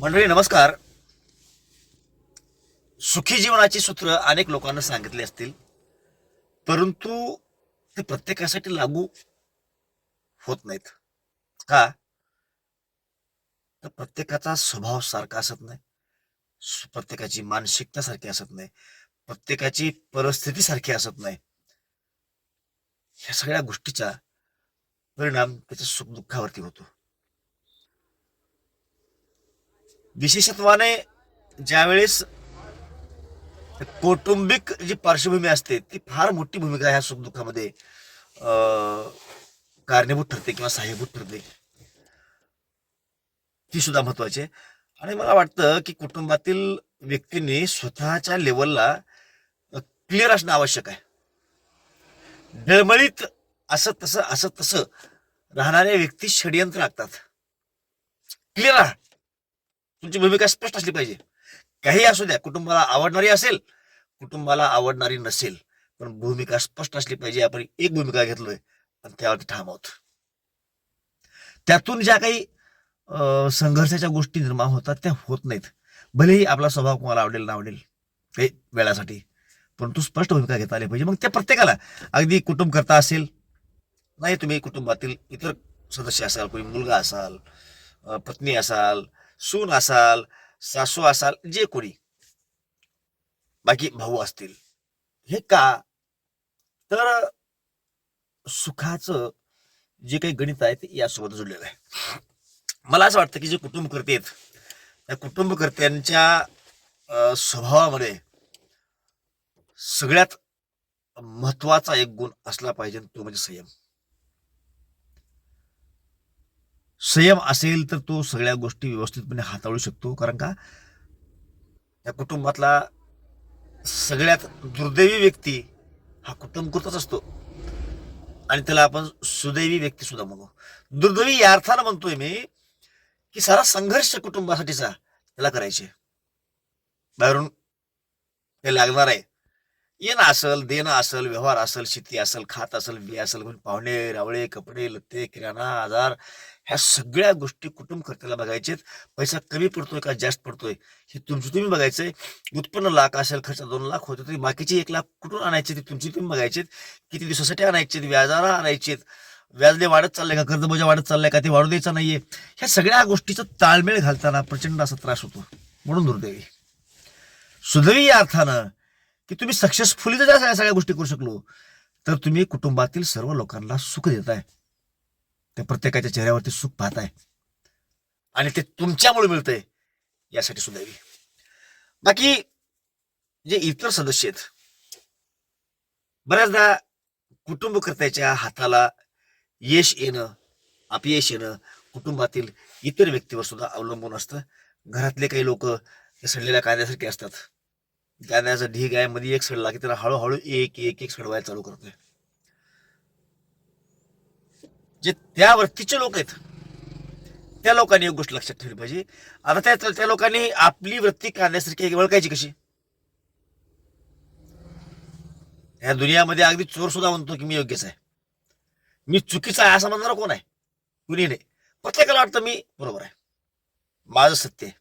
मंडळी नमस्कार. सुखी जीवनाची सूत्र अनेक लोकांना सांगितले असतील परंतु ते प्रत्येकासाठी लागू होत नाहीत. का? तर प्रत्येकाचा स्वभाव सारखा असत नाही. प्रत्येकाची मानसिकता सारखी असत नाही. प्रत्येकाची परिस्थिती सारखी असत नाही. ह्या सगळ्या गोष्टीचा परिणाम त्याच्या सुखदुःखावरती होतो. विशेषत्वाने ज्यावेळेस कौटुंबिक जी पार्श्वभूमी असते ती फार मोठी भूमिका ह्या सुखदुःखामध्ये. कारणीभूत ठरते किंवा सहाय्यभूत ठरते. ती सुद्धा महत्वाची आहे. आणि मला वाटतं की कुटुंबातील व्यक्तींनी स्वतःच्या लेवलला क्लिअर असणं आवश्यक आहे. डळमळीत असं तसं असं तसं राहणाऱ्या व्यक्ती षडयंत्र लागतात क्लिअर तुमची भूमिका स्पष्ट असली पाहिजे. काही असू द्या कुटुंबाला आवडणारी असेल कुटुंबाला आवडणारी नसेल पण भूमिका स्पष्ट असली पाहिजे. आपण एक भूमिका घेतलोय आणि त्यावरती ठाम आहोत. त्यातून ज्या काही संघर्षाच्या गोष्टी निर्माण होतात त्या होत नाहीत. भलेही आपला स्वभाव कोणाला आवडेल ना आवडेल काही वेळासाठी. परंतु स्पष्ट भूमिका घेता आली पाहिजे. मग त्या प्रत्येकाला अगदी कुटुंब करता असेल नाही तुम्ही कुटुंबातील इतर सदस्य असाल कोणी मुलगा असाल पत्नी असाल सून असाल सासू असाल जे कोणी. बाकी भाऊ असतील. हे का? तर सुखाचं जे काही गणित आहे ते यासोबत जुळलेलं आहे. मला असं वाटतं की जे कुटुंबकर्ते आहेत त्या कुटुंबकर्त्यांच्या अं, स्वभावामध्ये सगळ्यात महत्त्वाचा एक गुण असला पाहिजे तो म्हणजे संयम. संयम असेल तर तो सगळ्या गोष्टी व्यवस्थितपणे हाताळू शकतो. कारण का? त्या कुटुंबातला सगळ्यात दुर्दैवी व्यक्ती हा कुटुंबकृतच असतो. आणि त्याला आपण सुदैवी व्यक्ती सुद्धा म्हणू. दुर्दैवी या अर्थानं म्हणतोय मी की सारा संघर्ष कुटुंबासाठीचा त्याला करायचे. बाहेरून ते लागणार आहे. येणं असल देणं असल व्यवहार असल शेती असल खात असल बी असल कोणी पाहुणे रावळे कपडे लत्ते किराणा आजार ह्या सगळ्या गोष्टी कुटुंब खर्चाला बघायचेत. पैसा कमी पडतोय का जास्त पडतोय? हे तुमचं तुम्ही बघायचंय. उत्पन्न लाख असेल खर्च दोन लाख होतो तरी बाकीचे एक लाख कुठून आणायचे ते तुमची तुम्ही बघायचे किती दिवसासाठी आणायचे व्याजाला आणायचेत. व्याजले वाढत चाललंय का? कर्जबजा वाढत चाललंय का? ते वाढू द्यायचं नाहीये. ह्या सगळ्या गोष्टीचा ताळमेळ घालताना प्रचंड असा त्रास होतो. म्हणून दुर्दैवी. सुदैवी या अर्थानं की तुम्ही सक्सेसफुली जर या सगळ्या गोष्टी करू शकलो तर तुम्ही कुटुंबातील सर्व लोकांना सुख देताय. ते प्रत्येकाच्या चेहऱ्यावरती सुख पाहत आहे आणि ते तुमच्यामुळे मिळतंय यासाठी सुदैवी बाकी जे इतर सदस्य आहेत बऱ्याचदा कुटुंबकर्त्याच्या हाताला यश येणं अपयश येणं कुटुंबातील इतर व्यक्तीवर सुद्धा अवलंबून असतं. घरातले काही लोक सडलेल्या कांद्यासारखे असतात. कांद्याचा ढीग आहे मध्ये एक सडला की त्याला हळूहळू एक एक एक सडवायला चालू करतोय. जे त्या वृत्तीचे लोक आहेत त्या लोकांनी एक गोष्ट लक्षात ठेवली पाहिजे. आता त्या त्या लोकांनी आपली वृत्ती काढण्यासारखी ओळखायची कशी? या दुनियामध्ये अगदी चोर सुद्धा म्हणतो की मी योग्यच आहे. मी चुकीचा आहे असं म्हणणार कोण आहे? कुणी नाही. प्रत्येकाला वाटतं मी बरोबर आहे. माझं सत्य आहे.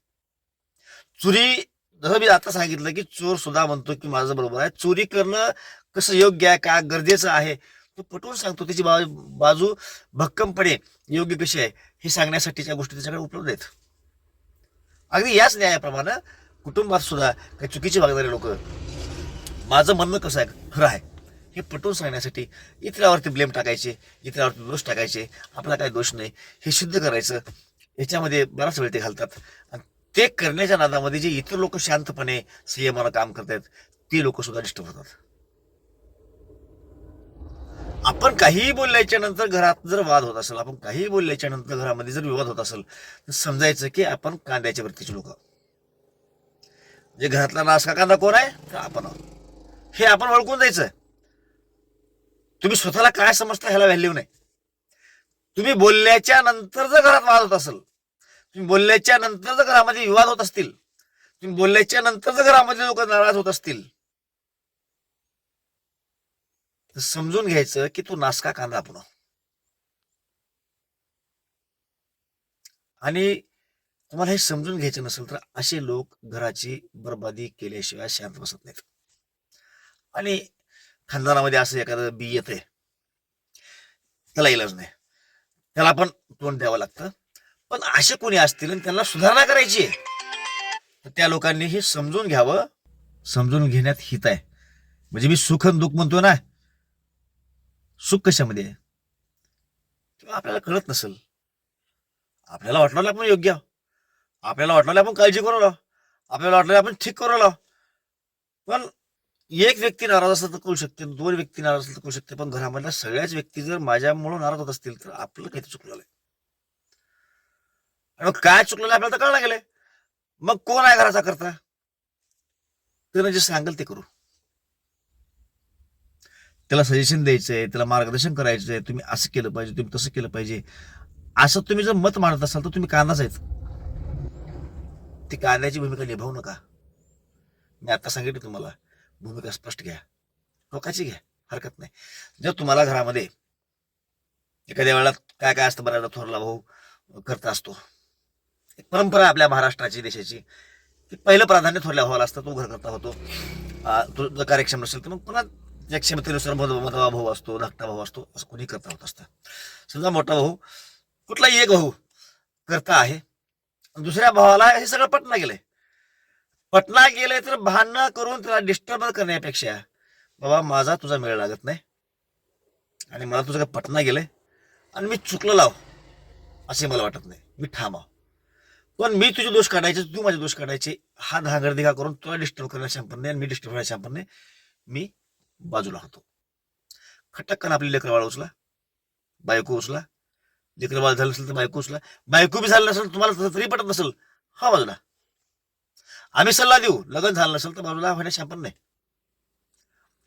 चोरी जसं मी आता सांगितलं की चोर सुद्धा म्हणतो की माझं बरोबर आहे. चोरी करणं कसं योग्य आहे? का गरजेचं आहे? तो पटवून सांगतो त्याची बा- बाजू भक्कमपणे योग्य कशी आहे हे सांगण्यासाठीच्या गोष्टी त्याच्याकडे उपलब्ध आहेत. अगदी याच न्यायाप्रमाणे कुटुंबात सुद्धा काही चुकीची वागणारे लोक माझं म्हणणं कसं आहे खरं आहे हे पटवून सांगण्यासाठी इतरावरती ब्लेम टाकायचे इतरावरती दोष टाकायचे आपला काय दोष नाही हे सिद्ध करायचं याच्यामध्ये बराच वेळ ते घालतात. आणि ते करण्याच्या नादामध्ये जे इतर लोक शांतपणे संयमाला काम करतात ते लोक सुद्धा डिस्टर्ब होतात. आपण काहीही बोलल्याच्या नंतर घरात जर वाद होत असेल आपण काहीही बोलल्याच्या नंतर घरामध्ये जर विवाद होत असेल तर समजायचं की आपण कांद्याच्या वृत्तीचे लोक जे म्हणजे घरातला नासका कांदा कोण आहे? तर आपण आहोत. हे आपण ओळखून जायचं तुम्ही स्वतःला काय समजता ह्याला व्हॅल्यू नाही. तुम्ही बोलल्याच्या नंतर जर घरात वाद होत असेल तुम्ही बोलल्याच्या नंतर जर घरामध्ये विवाद होत असतील तुम्ही बोलल्याच्या नंतर जर घरामध्ये लोक नाराज होत असतील तर समजून घ्यायचं की तू नासका कांदा आपण. आणि तुम्हाला हे समजून घ्यायचं नसेल तर असे लोक घराची बर्बादी केल्याशिवाय शांत बसत नाहीत. आणि खानदानामध्ये असं एखादं बी येतंय. त्याला इलाज नाही. त्याला पण तोंड द्यावं लागतं. पण असे कोणी असतील आणि त्यांना सुधारणा करायची आहे तर त्या लोकांनी हे समजून घ्यावं. समजून घेण्यात हित आहे. म्हणजे मी सुख आणि दुःख म्हणतो ना सुख कशामध्ये आहे? किंवा आपल्याला कळत नसेल. आपल्याला वाटणार आपण योग्य आपल्याला वाटणार आपण काळजी करू लागलो आपल्याला वाटणार आपण ठीक करू लागलो पण एक व्यक्ती नाराज असला तर करू शकते दोन व्यक्ती नाराज असला तर करू शकते. पण घरामधल्या सगळ्याच व्यक्ती जर माझ्यामुळे नाराज होत असतील तर आपलं काहीतरी चुकलेलं आहे आणि मग काय चुकलेलं आपल्याला तर कळलं गेलंय. मग कोण आहे घराचा करता? त्यानं जे सांगेल ते करू. त्याला सजेशन द्यायचं आहे त्याला मार्गदर्शन करायचं आहे तुम्ही असं केलं पाहिजे तुम्ही तसं केलं पाहिजे. असं तुम्ही जर मत मांडत असाल तर तुम्ही कांदाच आहेत. ती कांद्याची भूमिका निभावू नका. मी आता सांगितलं तुम्हाला भूमिका स्पष्ट घ्या. टोकाची घ्या हरकत नाही. जर तुम्हाला घरामध्ये एखाद्या वेळेला काय काय असतं बऱ्याचदा थोरला भाऊ करता असतो. एक परंपरा आपल्या महाराष्ट्राची देशाची की पहिलं प्राधान्य थोरल्या भावाला असतं तो घरकर्ता होतो. तो जर कार्यक्षम नसेल तर मग पुन्हा त्या क्षमतेनुसार मध मधवा भाऊ असतो धाकटा भाऊ असतो असं कोणी करता होत असतं. समजा मोठा भाऊ कुठलाही एक भाऊ करता आहे आणि दुसऱ्या भावाला हे सगळं पटना गेलंय. पटना गेलंय तर भांडणं करून त्याला डिस्टर्ब करण्यापेक्षा बाबा माझा तुझा मेळ लागत नाही आणि मला तुझं काय पटना गेलंय आणि मी चुकलं लाव असे मला वाटत नाही. मी ठामाव पण मी तुझे दोष काढायचे तू माझे दोष काढायचे हा धागडदिगा करून तुला डिस्टर्ब करण्या शंपरने आणि मी डिस्टर्ब करण्या नाही. मी बाजूला होतो खटक्कन आपली लेकरवाळ उचला बायको उचला लेकर झालं असेल तर बायको उचला बायको बी झालं नसेल तुम्हाला तरी पटत नसेल हा बाजूला. आम्ही सल्ला देऊ लग्न झालं नसेल तर बाजूला होण्या आपण नाही.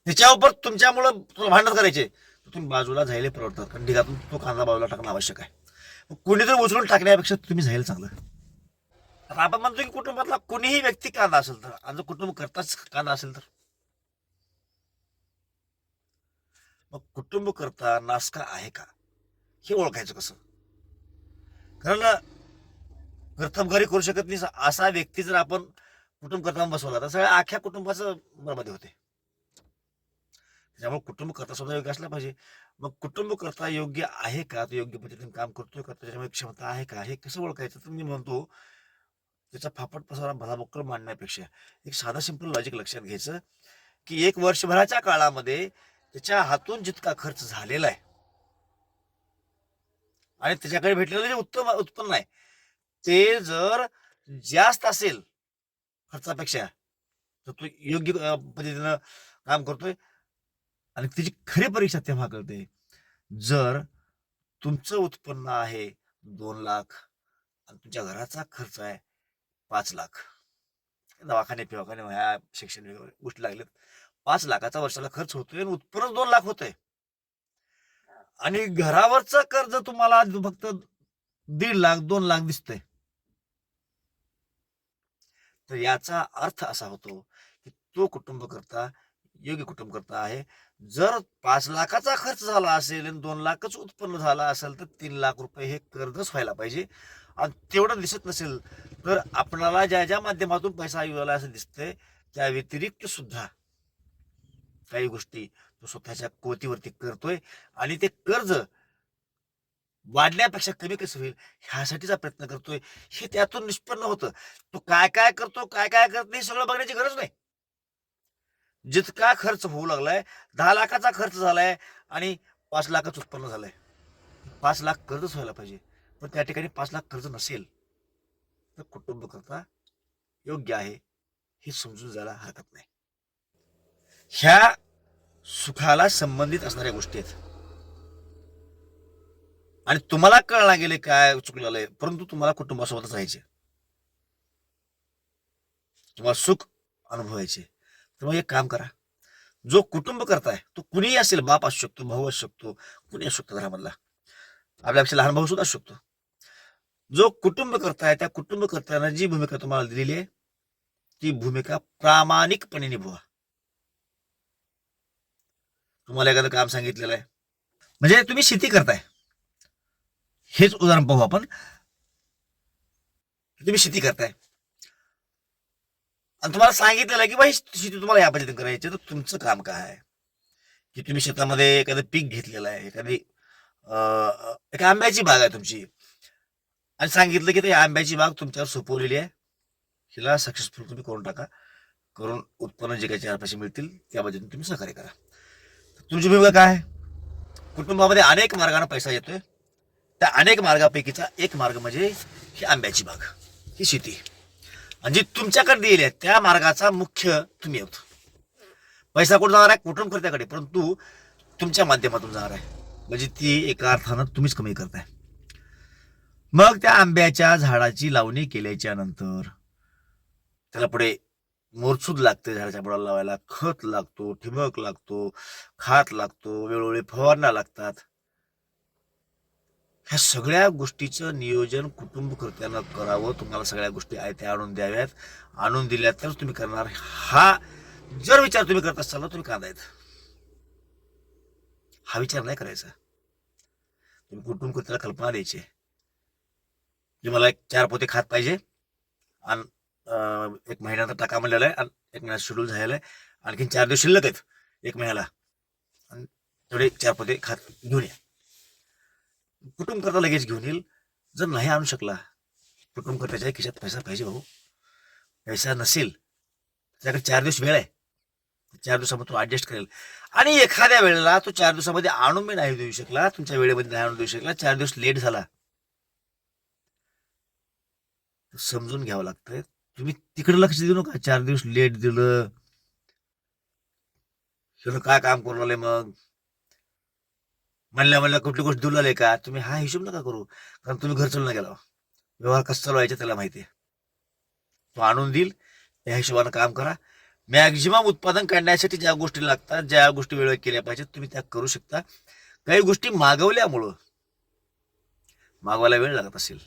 त्याच्यावर तुमच्यामुळं तुला भांडण करायचे तुम्ही बाजूला जायला परवडतात कारण ढिगातून तो कांदा बाजूला टाकणं आवश्यक आहे. मग उचलून टाकण्यापेक्षा तुम्ही जायला चांगलं. आता आपण म्हणतो की कुटुंबातला कोणीही व्यक्ती कांदा असेल तर आणि कुटुंब करताच कांदा असेल तर. मग कुटुंब करता नासका आहे का? हे ओळखायचं कसं? कारण कर्तबगारी करू शकत नाही असा व्यक्ती जर आपण कुटुंब करता बसवला तर सगळ्या अख्ख्या कुटुंबाचं बरबादी होते. त्यामुळे कुटुंब करता सुद्धा योग्य असला पाहिजे. मग कुटुंब करता योग्य आहे का? तो योग्य पद्धतीने काम करतोय का? त्याच्यामुळे क्षमता आहे का? हे कसं ओळखायचं? तर मी म्हणतो त्याचा फापट पसारा भलाबक्कळ मांडण्यापेक्षा एक साधा सिंपल लॉजिक लक्षात घ्यायचं की एक वर्षभराच्या काळामध्ये त्याच्या हातून जितका खर्च झालेला आहे. आणि त्याच्याकडे भेटलेलं जे उत्तम उत्पन्न आहे ते जर जास्त असेल खर्चापेक्षा तर तो योग्य पद्धतीनं काम करतोय. आणि त्याची खरी परीक्षा तेव्हा कळते. जर तुमचं उत्पन्न आहे दोन लाख आणि तुमच्या घराचा खर्च आहे पाच लाख. दवाखाने फिवाखाने ह्या शिक्षण वगैरे गोष्टी लागल्यात पाच लाखाचा वर्षाला खर्च होतोय आणि उत्पन्न दोन लाख होतंय. आणि घरावरचं कर्ज तुम्हाला फक्त दीड लाख दोन लाख दिसतंय. तर याचा अर्थ असा होतो की तो कुटुंब करता योग्य कुटुंब करता आहे. जर पाच लाखाचा खर्च झाला असेल आणि दोन लाखच उत्पन्न झाला असेल तर तीन लाख रुपये हे कर्जच व्हायला पाहिजे. आणि तेवढं दिसत नसेल तर आपणाला ज्या ज्या माध्यमातून पैसा येऊ असं दिसतंय त्या व्यतिरिक्त सुद्धा काही गोष्टी तो स्वतःच्या कोतीवरती करतोय आणि ते कर्ज वाढण्यापेक्षा कमी कसं होईल ह्यासाठीचा प्रयत्न करतोय हे त्यातून निष्पन्न होतं. तो काय काय करतो काय काय करत नाही हे सगळं बघण्याची गरज नाही. जितका खर्च होऊ लागलाय दहा लाखाचा खर्च झालाय आणि पाच लाखाचं उत्पन्न झालंय. पाच लाख कर्जच व्हायला पाहिजे पण त्या ठिकाणी पाच लाख कर्ज नसेल तर कुटुंब करता योग्य आहे हे समजून जायला हरकत नाही. ह्या सुखाला संबंधित असणाऱ्या गोष्टी आहेत. आणि तुम्हाला कळला गेले काय चुकलेलं आहे परंतु तुम्हाला कुटुंबासोबतच राहायचे. तुम्हाला सुख अनुभवायचे. तर मग एक काम करा. जो कुटुंब करताय तो कुणीही असेल बाप असू शकतो भाऊ असू शकतो कुणी असू शकतो घरामधला. आपल्यापेक्षा लहान भाऊ सुद्धा असू शकतो. जो कुटुंब करताय त्या कुटुंब करताना जी भूमिका तुम्हाला दिलेली आहे ती भूमिका प्रामाणिकपणे निभवा. तुम्हाला एखादं काम सांगितलेलं आहे. म्हणजे तुम्ही शेती करताय. हेच उदाहरण पाहू आपण. तुम्ही शेती करताय. आणि तुम्हाला सांगितलेलं आहे की बाई शेती तुम्हाला या पद्धतीने करायची तर तुमचं काम काय आहे? की तुम्ही शेतामध्ये एखादं पीक घेतलेलं आहे एखादी एका एक आंब्याची बाग आहे तुमची. आणि सांगितलं की ते आंब्याची बाग तुमच्यावर सोपवलेली आहे. हिला सक्सेसफुल तुम्ही करून टाका. करून उत्पन्न जे काही चार पैसे मिळतील त्या पद्धतीने तुम्ही सहकार्य करा. तुमची भूमिका काय? कुटुंबामध्ये अनेक मार्गाने पैसा येतोय. त्या अनेक मार्गापैकीचा एक मार्ग म्हणजे ही आंब्याची बाग ही शेती. आणि जी तुमच्याकडे दिली आहे त्या मार्गाचा मुख्य तुम्ही आहोत. पैसा कुठं जाणार आहे? कुटुंबकर्त्याकडे परंतु तुमच्या माध्यमातून जाणार आहे. म्हणजे ती एका अर्थानं तुम्हीच कमी करताय. मग त्या आंब्याच्या झाडाची लावणी केल्याच्यानंतर त्याला पुढे मोरसूद लागते झाडाच्या बुडाला लावायला. खत लागतो ठिबक लागतो खात लागतो वेळोवेळी फवारण्या लागतात. ह्या सगळ्या गोष्टीचं नियोजन कुटुंबकर्त्यांना करावं. तुम्हाला सगळ्या गोष्टी आहेत त्या आणून द्याव्यात. आणून दिल्या तर तुम्ही करणार. हा जर विचार तुम्ही करत असाल तुम्ही कांदायत. हा विचार नाही करायचा. तुम्ही कुटुंबकर्त्याला कल्पना द्यायची. मला एक चार पोते खात पाहिजे. आणि एक महिन्याचा टाका म्हणलेला आहे. आणि एक महिन्यात शेड्यूल झालेला आहे. आणखीन चार दिवस शिल्लक आहेत. एक महिन्याला. आणि तेवढे चार पदे खात घेऊन या. कुटुंब करता लगेच घेऊन येईल. जर नाही आणू शकला कुटुंब करताच्या खिशात पैसा पाहिजे भाऊ. पैसा नसेल त्याच्याकडे चार दिवस वेळ आहे. चार दिवसामध्ये तो ॲडजस्ट करेल. आणि एखाद्या वेळेला तो चार दिवसामध्ये आणून मी नाही देऊ शकला तुमच्या वेळेमध्ये नाही आणून देऊ शकला चार दिवस लेट झाला. समजून घ्यावं लागतं तुम्ही तिकडे लक्ष देऊ नका. चार दिवस लेट दिलं. काय काम करून आले मग? म्हणल्या म्हणल्या कुठली गोष्ट देऊ का? तुम्ही हा हिशोब नका करू. कारण तुम्ही घर चालून गेला व्यवहार कसं चालवायचा त्याला माहिती आहे. तो आणून देईल. त्या हिशोबानं काम करा. मॅक्झिमम उत्पादन काढण्यासाठी ज्या गोष्टी लागतात ज्या गोष्टी वेळेवर केल्या पाहिजेत तुम्ही त्या करू शकता. काही गोष्टी मागवल्यामुळं मागवायला वेळ लागत असेल.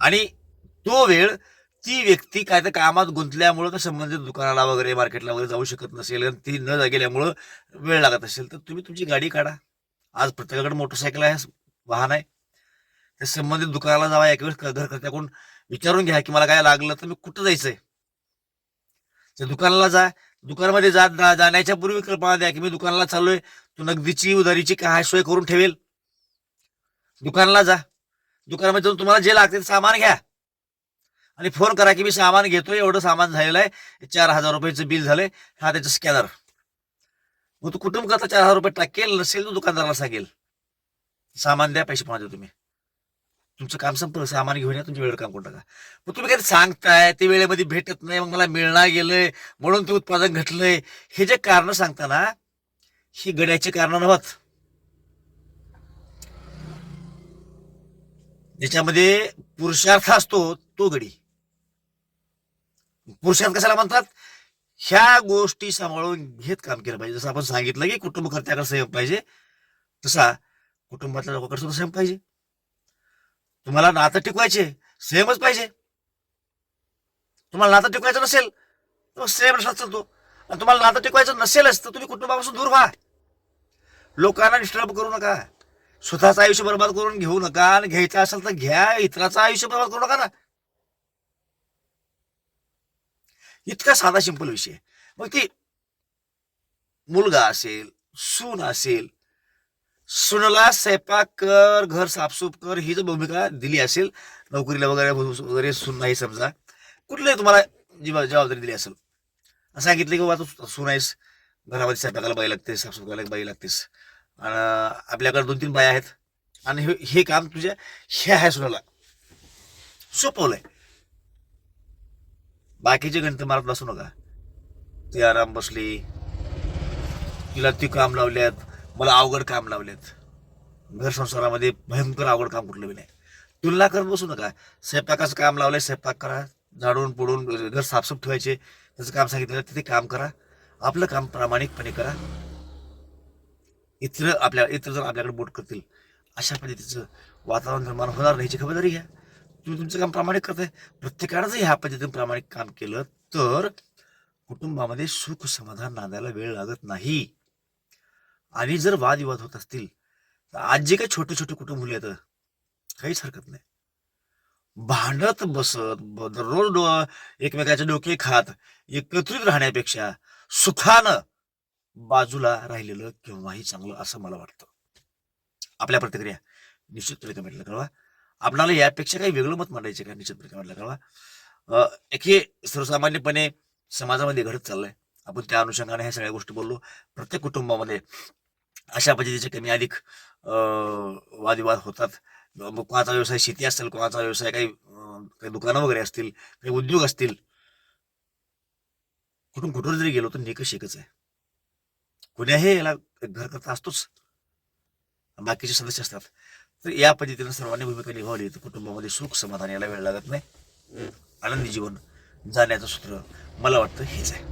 आणि तो वेळ ती व्यक्ती काय तर कामात गुंतल्यामुळं तर संबंधित दुकानाला वगैरे मार्केटला वगैरे जाऊ शकत नसेल आणि ती न गेल्यामुळं वेळ लागत असेल तर तुम्ही तुमची गाडी काढा. आज प्रत्येकाकडे मोटरसायकल आहे वाहन आहे. त्या संबंधित दुकानाला जावा एक वेळेस घरकर्त्याकडून विचारून घ्या की मला काय लागलं तर मी कुठं जायचंय. त्या दुकानाला जा. दुकानामध्ये जात जाण्याच्या पूर्वी कल्पना द्या की मी दुकानाला चाललोय तू नगदीची उधारीची काय सोय करून ठेवेल. दुकानाला जा. दुकानामध्ये जाऊन तुम्हाला जे लागते ते सामान घ्या. आणि फोन करा की मी सामान घेतोय एवढं सामान झालेलं आहे. चार हजार रुपयाचं बिल झालंय. हा त्याचं स्कॅनर. मग तू कुटुंब करता चार हजार रुपये टाकेल नसेल तर दुकानदाराला सांगेल. सामान द्या पैसे पाहतो तुम्ही. तुमचं काम संपलं सामान घेऊन या तुमच्या वेळेवर काम करून टाका. मग तुम्ही काही सांगताय ते वेळेमध्ये भेटत नाही मग मला मिळणार गेलंय म्हणून ते उत्पादन घटलंय. हे जे कारण सांगताना ही गड्याची कारण नव्हत. ज्याच्यामध्ये पुरुषार्थ असतो तो गडी. पुरुषार्थ कशाला म्हणतात? ह्या गोष्टी सांभाळून घेत काम केलं पाहिजे. जसं आपण सांगितलं की कुटुंब कुटुंबकर्त्याकडे संयम पाहिजे तसा कुटुंबातल्या लोकांकडे सुद्धा संयम पाहिजे. तुम्हाला नातं टिकवायचे सेमच पाहिजे. तुम्हाला नातं टिकवायचं नसेल तर सेम रस्ता चालतो. आणि तुम्हाला नातं टिकवायचं नसेलच तर तुम्ही कुटुंबापासून दूर व्हा. लोकांना डिस्टर्ब करू नका. स्वतःचं आयुष्य बर्बाद करून घेऊ नका आणि घ्यायचं असेल तर घ्या इतराचं आयुष्य बर्बाद करू नका ना. इतका साधा सिंपल विषय. मग ती मुलगा असेल सून असेल सुनला स्वयंपाक कर घर साफसूफ कर ही जर भूमिका दिली असेल. नोकरीला वगैरे वगैरे सून नाही समजा. कुठलंही तुम्हाला जी जबाबदारी दिली असेल. सांगितलं की बाबा तू सून आहेस. घरामध्ये स्वयंपाकाला बाई लागते साफसूफ करायला बाई लागतेस. आणि आपल्याकडे दोन तीन बाया आहेत. आणि हे- हे काम तुझ्या हे आहे सुनाला. सोपवलंय. बाकीचे गणित मारत बसू नका. ती आराम बसली. तिला ती काम लावल्यात मला अवघड काम लावलेत. घर संसारामध्ये भयंकर अवघड काम कुठलं बी नाही. तुलना करत बसू नका. स्वयंपाकाचं काम लावलंय स्वयंपाक करा. झाडून पुडून घर साफसूफ ठेवायचे. त्याचं काम सांगितलं तिथे काम करा. आपलं काम प्रामाणिकपणे करा. इतर आपल्या इतर जर आपल्याकडे बोट करतील अशा पद्धतीचं वातावरण निर्माण होणार नाही याची खबरदारी घ्या. तुम्ही तुमचं काम प्रामाणिक करताय. प्रत्येकानं जर ह्या पद्धतीने प्रामाणिक काम केलं तर कुटुंबामध्ये सुख समाधान नांदायला वेळ लागत नाही. आणि जर वादविवाद होत असतील तर आज जे काही छोटे छोटे कुटुंब उरले तर काहीच हरकत नाही. भांडत बसत दररोज डो- एकमेकाचे डोके खात एकत्रित राहण्यापेक्षा सुखानं बाजूला राहिलेलं केव्हाही चांगलं असं मला वाटतं. आपल्या प्रतिक्रिया निश्चितपणे कमेंटला कळवा. आपणाला यापेक्षा काही वेगळं मत मांडायचं का? निश्चित कमेंटला कळवा एक हे सर्वसामान्यपणे समाजामध्ये घडत चाललंय. आपण त्या अनुषंगाने ह्या सगळ्या गोष्टी बोललो. प्रत्येक कुटुंबामध्ये अशा पद्धतीचे कमी अधिक वादविवाद होतात. मग कोणाचा व्यवसाय शेती असेल कोणाचा व्यवसाय काही काही दुकानं वगैरे असतील काही उद्योग असतील. कुठून कुठून जरी गेलो तर निकष एकच आहे. कुण्याही याला घर करता असतोच. बाकीचे सदस्य असतात. तर या पद्धतीनं सर्वांनी भूमिका निभावली. तर कुटुंबामध्ये सुख समाधान याला वेळ लागत नाही. आनंदी जीवन जाण्याचं सूत्र मला वाटतं हेच आहे.